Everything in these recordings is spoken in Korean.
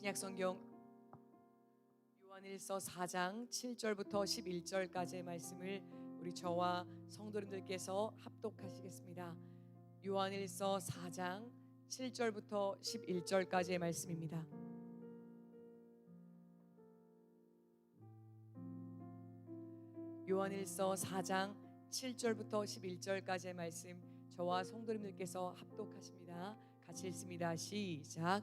신약 성경 요한일서 4장 7절부터 11절까지의 말씀을 우리 저와 성도님들께서 합독하시겠습니다. 요한일서 4장 7절부터 11절까지의 말씀입니다. 요한일서 4장 7절부터 11절까지의 말씀 저와 성도님들께서 합독하십니다. 같이 읽습니다. 시작.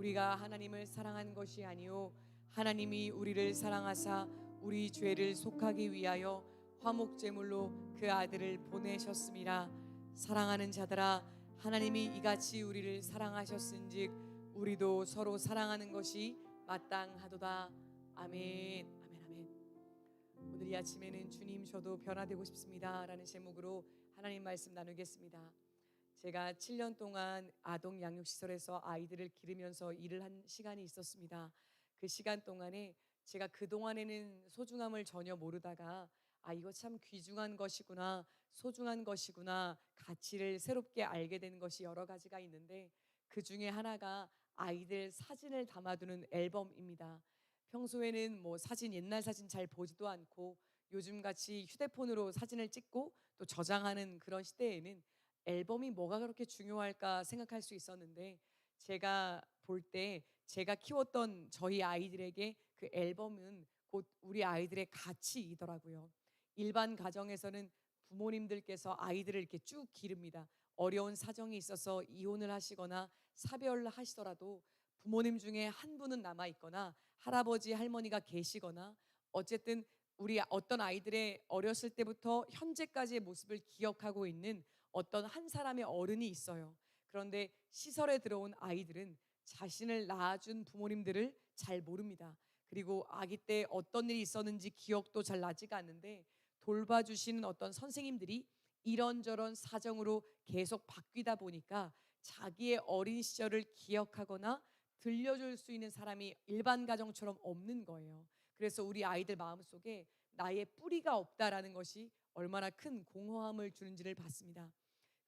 우리가 하나님을 사랑한 것이 아니요 하나님이 우리를 사랑하사 우리 죄를 속하기 위하여 화목 제물로 그 아들을 보내셨음이라 사랑하는 자들아 하나님이 이같이 우리를 사랑하셨은즉 우리도 서로 사랑하는 것이 마땅하도다. 아멘. 아멘 아멘. 오늘 이 아침에는 주님 저도 변화되고 싶습니다라는 제목으로 하나님 말씀 나누겠습니다. 제가 7년 동안 아동 양육 시설에서 아이들을 기르면서 일을 한 시간이 있었습니다. 그 시간 동안에 제가 그 동안에는 소중함을 전혀 모르다가 아 이거 참 귀중한 것이구나 소중한 것이구나 가치를 새롭게 알게 되는 것이 여러 가지가 있는데 그 중에 하나가 아이들 사진을 담아두는 앨범입니다. 평소에는 뭐 사진 옛날 사진 잘 보지도 않고 요즘 같이 휴대폰으로 사진을 찍고 또 저장하는 그런 시대에는 앨범이 뭐가 그렇게 중요할까 생각할 수 있었는데 제가 볼 때 제가 키웠던 저희 아이들에게 그 앨범은 곧 우리 아이들의 가치이더라고요. 일반 가정에서는 부모님들께서 아이들을 이렇게 쭉 기릅니다. 어려운 사정이 있어서 이혼을 하시거나 사별을 하시더라도 부모님 중에 한 분은 남아 있거나 할아버지 할머니가 계시거나 어쨌든 우리 어떤 아이들의 어렸을 때부터 현재까지의 모습을 기억하고 있는 어떤 한 사람의 어른이 있어요. 그런데 시설에 들어온 아이들은 자신을 낳아준 부모님들을 잘 모릅니다. 그리고 아기 때 어떤 일이 있었는지 기억도 잘 나지가 않는데 돌봐주시는 어떤 선생님들이 이런저런 사정으로 계속 바뀌다 보니까 자기의 어린 시절을 기억하거나 들려줄 수 있는 사람이 일반 가정처럼 없는 거예요. 그래서 우리 아이들 마음속에 나의 뿌리가 없다라는 것이 얼마나 큰 공허함을 주는지를 봤습니다.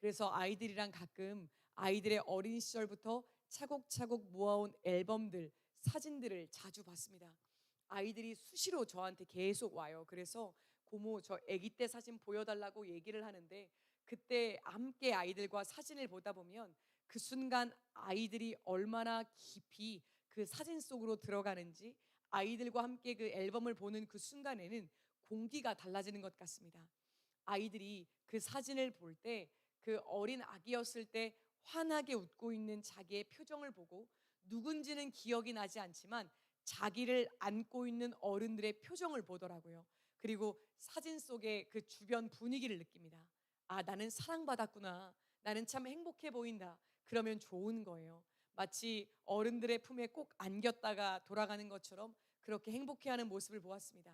그래서 아이들이랑 가끔 아이들의 어린 시절부터 차곡차곡 모아온 앨범들, 사진들을 자주 봤습니다. 아이들이 수시로 저한테 계속 와요. 그래서 고모 저 아기 때 사진 보여달라고 얘기를 하는데 그때 함께 아이들과 사진을 보다 보면 그 순간 아이들이 얼마나 깊이 그 사진 속으로 들어가는지 아이들과 함께 그 앨범을 보는 그 순간에는 공기가 달라지는 것 같습니다. 아이들이 그 사진을 볼 때 그 어린 아기였을 때 환하게 웃고 있는 자기의 표정을 보고 누군지는 기억이 나지 않지만 자기를 안고 있는 어른들의 표정을 보더라고요. 그리고 사진 속의 그 주변 분위기를 느낍니다. 아, 나는 사랑받았구나. 나는 참 행복해 보인다. 그러면 좋은 거예요. 마치 어른들의 품에 꼭 안겼다가 돌아가는 것처럼 그렇게 행복해하는 모습을 보았습니다.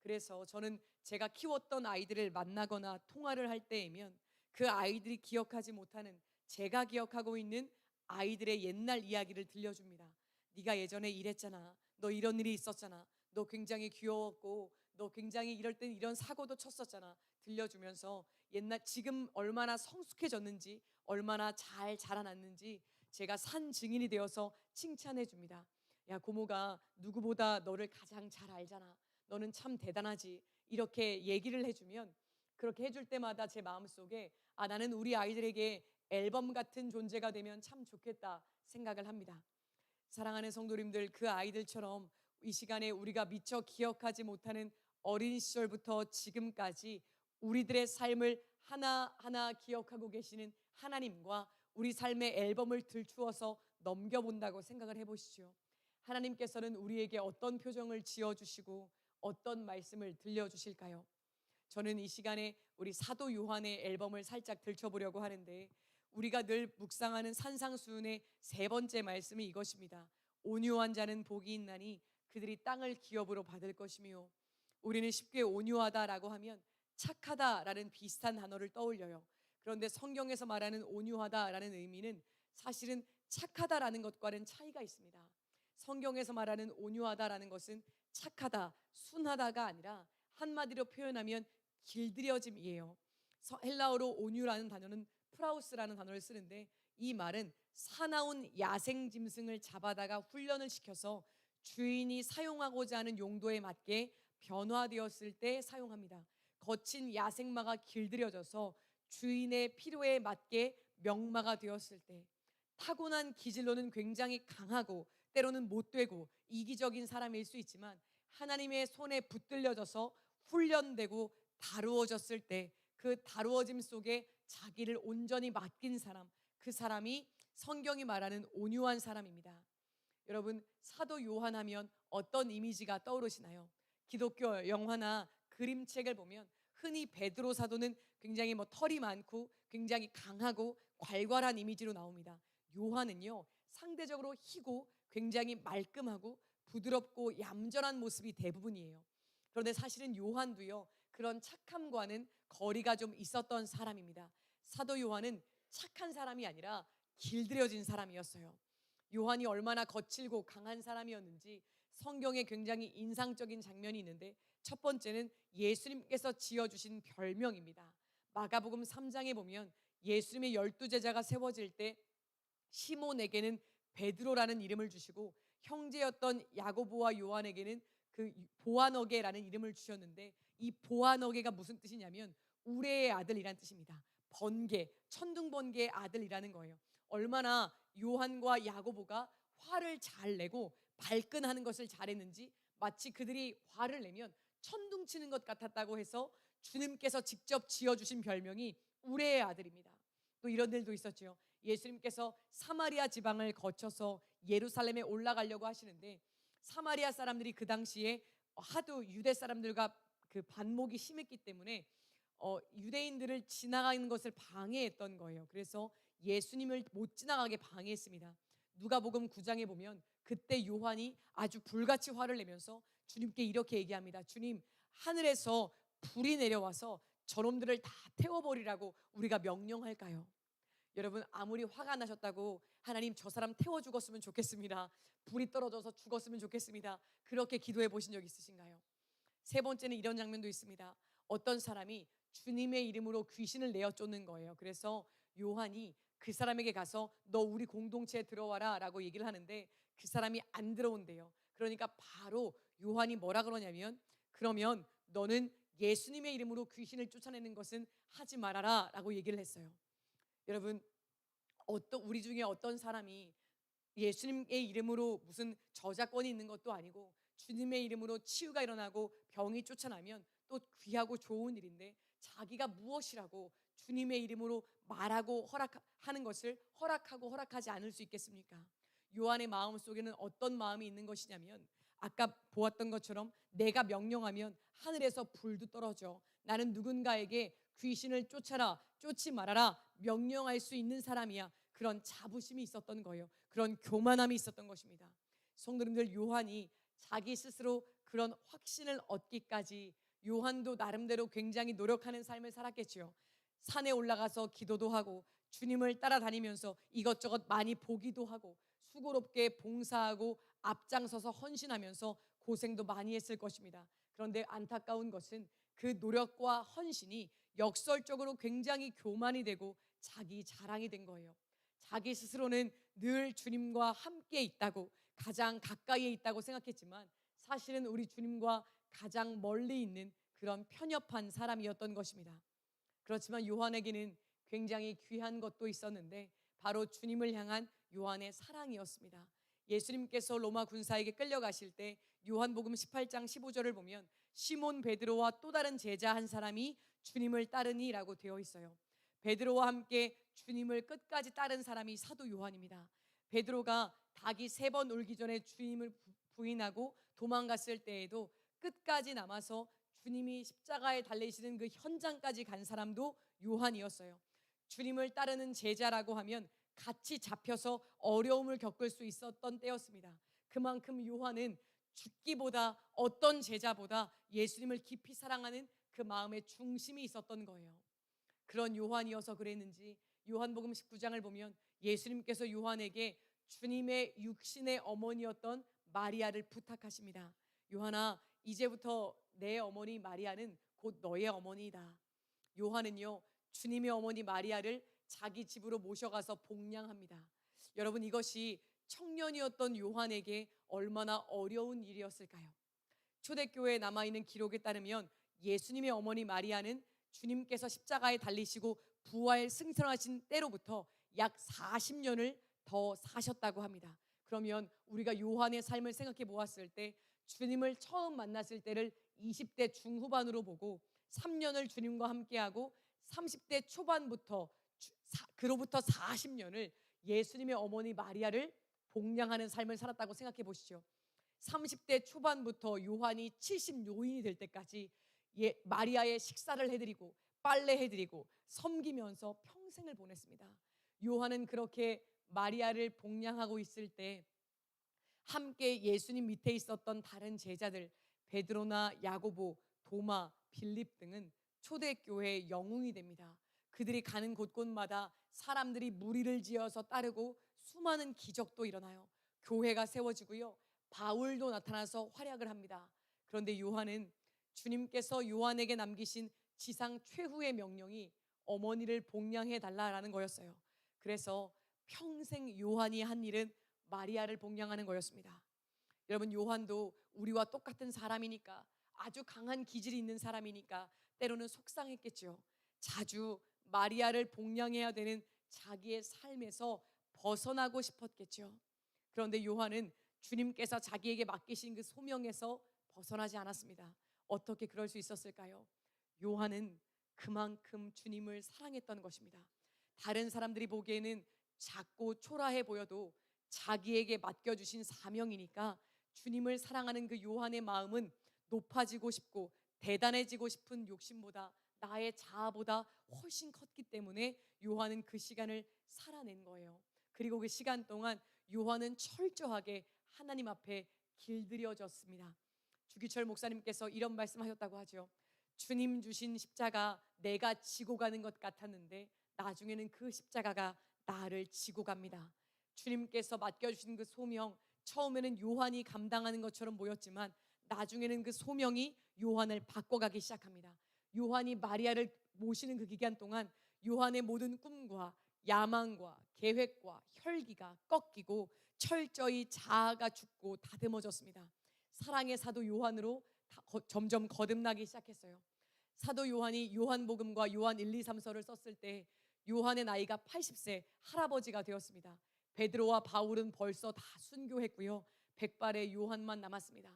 그래서 저는 제가 키웠던 아이들을 만나거나 통화를 할 때이면 그 아이들이 기억하지 못하는 제가 기억하고 있는 아이들의 옛날 이야기를 들려줍니다. 네가 예전에 이랬잖아. 너 이런 일이 있었잖아. 너 굉장히 귀여웠고 너 굉장히 이럴 땐 이런 사고도 쳤었잖아. 들려주면서 옛날 지금 얼마나 성숙해졌는지 얼마나 잘 자라났는지 제가 산 증인이 되어서 칭찬해 줍니다. 야 고모가 누구보다 너를 가장 잘 알잖아. 너는 참 대단하지. 이렇게 얘기를 해주면 그렇게 해줄 때마다 제 마음속에 아 나는 우리 아이들에게 앨범 같은 존재가 되면 참 좋겠다 생각을 합니다. 사랑하는 성도님들 그 아이들처럼 이 시간에 우리가 미처 기억하지 못하는 어린 시절부터 지금까지 우리들의 삶을 하나하나 기억하고 계시는 하나님과 우리 삶의 앨범을 들추어서 넘겨본다고 생각을 해보시죠. 하나님께서는 우리에게 어떤 표정을 지어주시고 어떤 말씀을 들려주실까요? 저는 이 시간에 우리 사도 요한의 앨범을 살짝 들춰보려고 하는데 우리가 늘 묵상하는 산상수훈의 세 번째 말씀이 이것입니다. 온유한 자는 복이 있나니 그들이 땅을 기업으로 받을 것이며 우리는 쉽게 온유하다라고 하면 착하다라는 비슷한 단어를 떠올려요. 그런데 성경에서 말하는 온유하다라는 의미는 사실은 착하다라는 것과는 차이가 있습니다. 성경에서 말하는 온유하다라는 것은 착하다, 순하다가 아니라 한마디로 표현하면 길들여짐이에요. 서- 헬라어로 온유라는 단어는 프라우스라는 단어를 쓰는데 이 말은 사나운 야생 짐승을 잡아다가 훈련을 시켜서 주인이 사용하고자 하는 용도에 맞게 변화되었을 때 사용합니다. 거친 야생마가 길들여져서 주인의 필요에 맞게 명마가 되었을 때 타고난 기질로는 굉장히 강하고 때로는 못되고 이기적인 사람일 수 있지만 하나님의 손에 붙들려져서 훈련되고 다루어졌을 때 그 다루어짐 속에 자기를 온전히 맡긴 사람 그 사람이 성경이 말하는 온유한 사람입니다. 여러분 사도 요한 하면 어떤 이미지가 떠오르시나요? 기독교 영화나 그림책을 보면 흔히 베드로 사도는 굉장히 뭐 털이 많고 굉장히 강하고 괄괄한 이미지로 나옵니다. 요한은요 상대적으로 희고 굉장히 말끔하고 부드럽고 얌전한 모습이 대부분이에요. 그런데 사실은 요한도요 그런 착함과는 거리가 좀 있었던 사람입니다. 사도 요한은 착한 사람이 아니라 길들여진 사람이었어요. 요한이 얼마나 거칠고 강한 사람이었는지 성경에 굉장히 인상적인 장면이 있는데 첫 번째는 예수님께서 지어주신 별명입니다. 마가복음 3장에 보면 예수님의 열두 제자가 세워질 때 시몬에게는 베드로라는 이름을 주시고 형제였던 야고보와 요한에게는 그 보아너게라는 이름을 주셨는데 이 보아너게가 무슨 뜻이냐면 우레의 아들이란 뜻입니다. 번개, 천둥 번개의 아들이라는 거예요. 얼마나 요한과 야고보가 화를 잘 내고 발끈하는 것을 잘했는지 마치 그들이 화를 내면 천둥 치는 것 같았다고 해서 주님께서 직접 지어 주신 별명이 우레의 아들입니다. 또 이런 일도 있었죠. 예수님께서 사마리아 지방을 거쳐서 예루살렘에 올라가려고 하시는데 사마리아 사람들이 그 당시에 하도 유대 사람들과 그 반목이 심했기 때문에 어, 유대인들을 지나가는 것을 방해했던 거예요. 그래서 예수님을 못 지나가게 방해했습니다. 누가복음 9장에 보면 그때 요한이 아주 불같이 화를 내면서 주님께 이렇게 얘기합니다. 주님, 하늘에서 불이 내려와서 저놈들을 다 태워버리라고 우리가 명령할까요? 여러분 아무리 화가 나셨다고 하나님 저 사람 태워 죽었으면 좋겠습니다. 불이 떨어져서 죽었으면 좋겠습니다. 그렇게 기도해 보신 적 있으신가요? 세 번째는 이런 장면도 있습니다. 어떤 사람이 주님의 이름으로 귀신을 내어 쫓는 거예요. 그래서 요한이 그 사람에게 가서 너 우리 공동체에 들어와라 라고 얘기를 하는데 그 사람이 안 들어온대요. 그러니까 바로 요한이 뭐라 그러냐면 그러면 너는 예수님의 이름으로 귀신을 쫓아내는 것은 하지 말아라 라고 얘기를 했어요. 여러분 어떤 우리 중에 어떤 사람이 예수님의 이름으로 무슨 저작권이 있는 것도 아니고 주님의 이름으로 치유가 일어나고 병이 쫓아나면 또 귀하고 좋은 일인데 자기가 무엇이라고 주님의 이름으로 말하고 허락하는 것을 허락하고 허락하지 않을 수 있겠습니까? 요한의 마음 속에는 어떤 마음이 있는 것이냐면 아까 보았던 것처럼 내가 명령하면 하늘에서 불도 떨어져 나는 누군가에게 귀신을 쫓아라 쫓지 말아라 명령할 수 있는 사람이야. 그런 자부심이 있었던 거예요. 그런 교만함이 있었던 것입니다. 성도님들 요한이 자기 스스로 그런 확신을 얻기까지 요한도 나름대로 굉장히 노력하는 삶을 살았겠지요. 산에 올라가서 기도도 하고 주님을 따라다니면서 이것저것 많이 보기도 하고 수고롭게 봉사하고 앞장서서 헌신하면서 고생도 많이 했을 것입니다. 그런데 안타까운 것은 그 노력과 헌신이 역설적으로 굉장히 교만이 되고 자기 자랑이 된 거예요. 자기 스스로는 늘 주님과 함께 있다고 가장 가까이에 있다고 생각했지만 사실은 우리 주님과 가장 멀리 있는 그런 편협한 사람이었던 것입니다. 그렇지만 요한에게는 굉장히 귀한 것도 있었는데 바로 주님을 향한 요한의 사랑이었습니다. 예수님께서 로마 군사에게 끌려가실 때 요한복음 18장 15절을 보면 시몬 베드로와 또 다른 제자 한 사람이 주님을 따르니라고 되어 있어요. 베드로와 함께 주님을 끝까지 따른 사람이 사도 요한입니다. 베드로가 닭이 세 번 울기 전에 주님을 부인하고 도망갔을 때에도 끝까지 남아서 주님이 십자가에 달리시는 그 현장까지 간 사람도 요한이었어요. 주님을 따르는 제자라고 하면 같이 잡혀서 어려움을 겪을 수 있었던 때였습니다. 그만큼 요한은 죽기보다 어떤 제자보다 예수님을 깊이 사랑하는 그 마음의 중심이 있었던 거예요. 그런 요한이어서 그랬는지 요한복음 19장을 보면 예수님께서 요한에게 주님의 육신의 어머니였던 마리아를 부탁하십니다. 요한아, 이제부터 내 어머니 마리아는 곧 너의 어머니이다. 요한은요, 주님의 어머니 마리아를 자기 집으로 모셔가서 복냥합니다. 여러분 이것이 청년이었던 요한에게 얼마나 어려운 일이었을까요? 초대교회에 남아있는 기록에 따르면 예수님의 어머니 마리아는 주님께서 십자가에 달리시고 부활 승천하신 때로부터 약 40년을 더 사셨다고 합니다. 그러면 우리가 요한의 삶을 생각해 보았을 때 주님을 처음 만났을 때를 20대 중후반으로 보고 3년을 주님과 함께하고 30대 초반부터 그로부터 40년을 예수님의 어머니 마리아를 복냥하는 삶을 살았다고 생각해 보시죠. 30대 초반부터 요한이 70요인이 될 때까지 예, 마리아의 식사를 해드리고 빨래 해드리고 섬기면서 평생을 보냈습니다. 요한은 그렇게 마리아를 복냥하고 있을 때 함께 예수님 밑에 있었던 다른 제자들 베드로나 야고보, 도마, 빌립 등은 초대교회의 영웅이 됩니다. 그들이 가는 곳곳마다 사람들이 무리를 지어서 따르고 수많은 기적도 일어나요. 교회가 세워지고요. 바울도 나타나서 활약을 합니다. 그런데 요한은 주님께서 요한에게 남기신 지상 최후의 명령이 어머니를 복냥해 달라라는 거였어요. 그래서 평생 요한이 한 일은 마리아를 복냥하는 거였습니다. 여러분 요한도 우리와 똑같은 사람이니까 아주 강한 기질이 있는 사람이니까 때로는 속상했겠죠. 자주 마리아를 복냥해야 되는 자기의 삶에서 벗어나고 싶었겠죠. 그런데 요한은 주님께서 자기에게 맡기신 그 소명에서 벗어나지 않았습니다. 어떻게 그럴 수 있었을까요? 요한은 그만큼 주님을 사랑했던 것입니다. 다른 사람들이 보기에는 작고 초라해 보여도 자기에게 맡겨주신 사명이니까 주님을 사랑하는 그 요한의 마음은 높아지고 싶고 대단해지고 싶은 욕심보다 나의 자아보다 훨씬 컸기 때문에 요한은 그 시간을 살아낸 거예요. 그리고 그 시간 동안 요한은 철저하게 하나님 앞에 길들여졌습니다. 주기철 목사님께서 이런 말씀하셨다고 하죠. 주님 주신 십자가 내가 지고 가는 것 같았는데 나중에는 그 십자가가 나를 지고 갑니다. 주님께서 맡겨주신 그 소명 처음에는 요한이 감당하는 것처럼 보였지만 나중에는 그 소명이 요한을 바꿔가기 시작합니다. 요한이 마리아를 모시는 그 기간 동안 요한의 모든 꿈과 야망과 계획과 혈기가 꺾이고 철저히 자아가 죽고 다듬어졌습니다. 사랑의 사도 요한으로 점점 거듭나기 시작했어요. 사도 요한이 요한복음과 요한 1, 2, 3서를 썼을 때 요한의 나이가 80세 할아버지가 되었습니다. 베드로와 바울은 벌써 다 순교했고요. 백발의 요한만 남았습니다.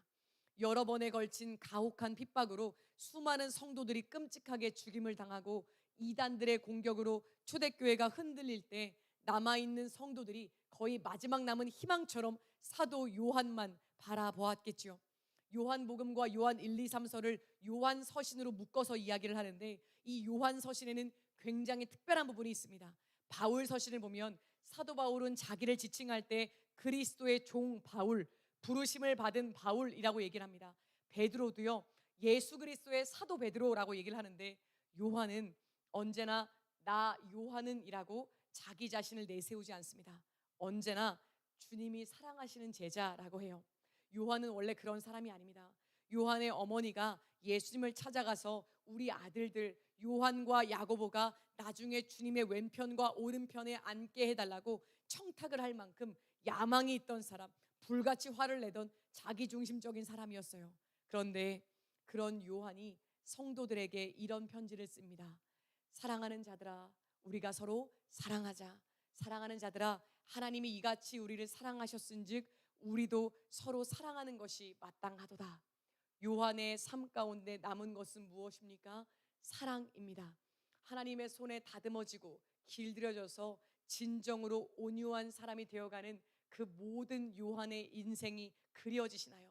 여러 번에 걸친 가혹한 핍박으로 수많은 성도들이 끔찍하게 죽임을 당하고 이단들의 공격으로 초대교회가 흔들릴 때 남아있는 성도들이 거의 마지막 남은 희망처럼 사도 요한만 바라보았겠지요. 요한복음과 요한 1, 2, 3서를 요한 서신으로 묶어서 이야기를 하는데 이 요한 서신에는 굉장히 특별한 부분이 있습니다. 바울 서신을 보면 사도 바울은 자기를 지칭할 때 그리스도의 종 바울, 부르심을 받은 바울이라고 얘기를 합니다. 베드로도요. 예수 그리스도의 사도 베드로라고 얘기를 하는데 요한은 언제나 나 요한은이라고 자기 자신을 내세우지 않습니다. 언제나 주님이 사랑하시는 제자라고 해요. 요한은 원래 그런 사람이 아닙니다. 요한의 어머니가 예수님을 찾아가서 우리 아들들 요한과 야고보가 나중에 주님의 왼편과 오른편에 앉게 해달라고 청탁을 할 만큼 야망이 있던 사람, 불같이 화를 내던 자기중심적인 사람이었어요. 그런데 그런 요한이 성도들에게 이런 편지를 씁니다. 사랑하는 자들아, 우리가 서로 사랑하자. 사랑하는 자들아, 하나님이 이같이 우리를 사랑하셨은즉 우리도 서로 사랑하는 것이 마땅하도다. 요한의 삶 가운데 남은 것은 무엇입니까? 사랑입니다. 하나님의 손에 다듬어지고 길들여져서 진정으로 온유한 사람이 되어가는 그 모든 요한의 인생이 그려지시나요?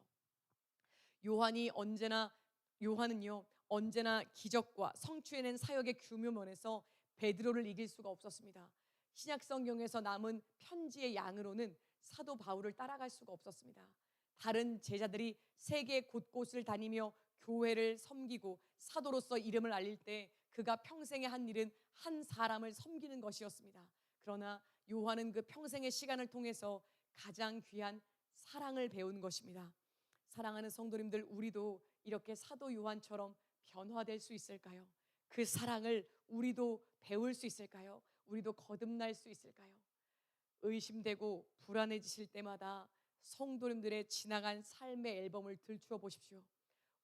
요한이 언제나 요한은요 언제나 기적과 성취해낸 사역의 규모면에서 베드로를 이길 수가 없었습니다. 신약 성경에서 남은 편지의 양으로는 사도 바울을 따라갈 수가 없었습니다. 다른 제자들이 세계 곳곳을 다니며 교회를 섬기고 사도로서 이름을 알릴 때 그가 평생에 한 일은 한 사람을 섬기는 것이었습니다. 그러나 요한은 그 평생의 시간을 통해서 가장 귀한 사랑을 배운 것입니다. 사랑하는 성도님들 우리도 이렇게 사도 요한처럼 변화될 수 있을까요? 그 사랑을 우리도 배울 수 있을까요? 우리도 거듭날 수 있을까요? 의심되고 불안해지실 때마다 성도님들의 지나간 삶의 앨범을 들추어 보십시오.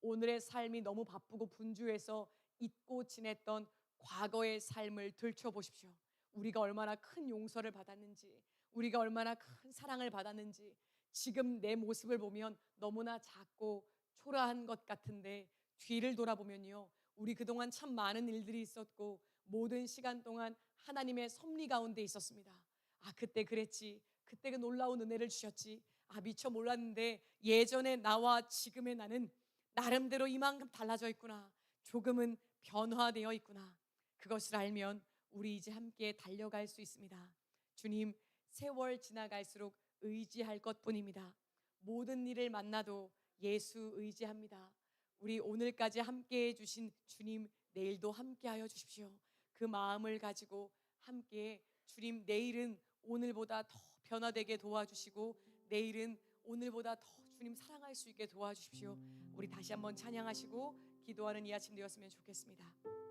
오늘의 삶이 너무 바쁘고 분주해서 잊고 지냈던 과거의 삶을 들추어 보십시오. 우리가 얼마나 큰 용서를 받았는지, 우리가 얼마나 큰 사랑을 받았는지, 지금 내 모습을 보면 너무나 작고 초라한 것 같은데 뒤를 돌아보면요. 우리 그동안 참 많은 일들이 있었고 모든 시간 동안 하나님의 섭리 가운데 있었습니다. 아, 그때 그랬지. 그때 그 놀라운 은혜를 주셨지. 아, 미처 몰랐는데 예전에 나와 지금의 나는 나름대로 이만큼 달라져 있구나. 조금은 변화되어 있구나. 그것을 알면 우리 이제 함께 달려갈 수 있습니다. 주님, 세월 지나갈수록 의지할 것 뿐입니다. 모든 일을 만나도 예수 의지합니다. 우리 오늘까지 함께 해 주신 주님 내일도 함께 하여 주십시오. 그 마음을 가지고 함께 주님 내일은 오늘보다 더 변화되게 도와주시고 내일은 오늘보다 더 주님 사랑할 수 있게 도와주십시오. 우리 다시 한번 찬양하시고 기도하는 이 아침 되었으면 좋겠습니다.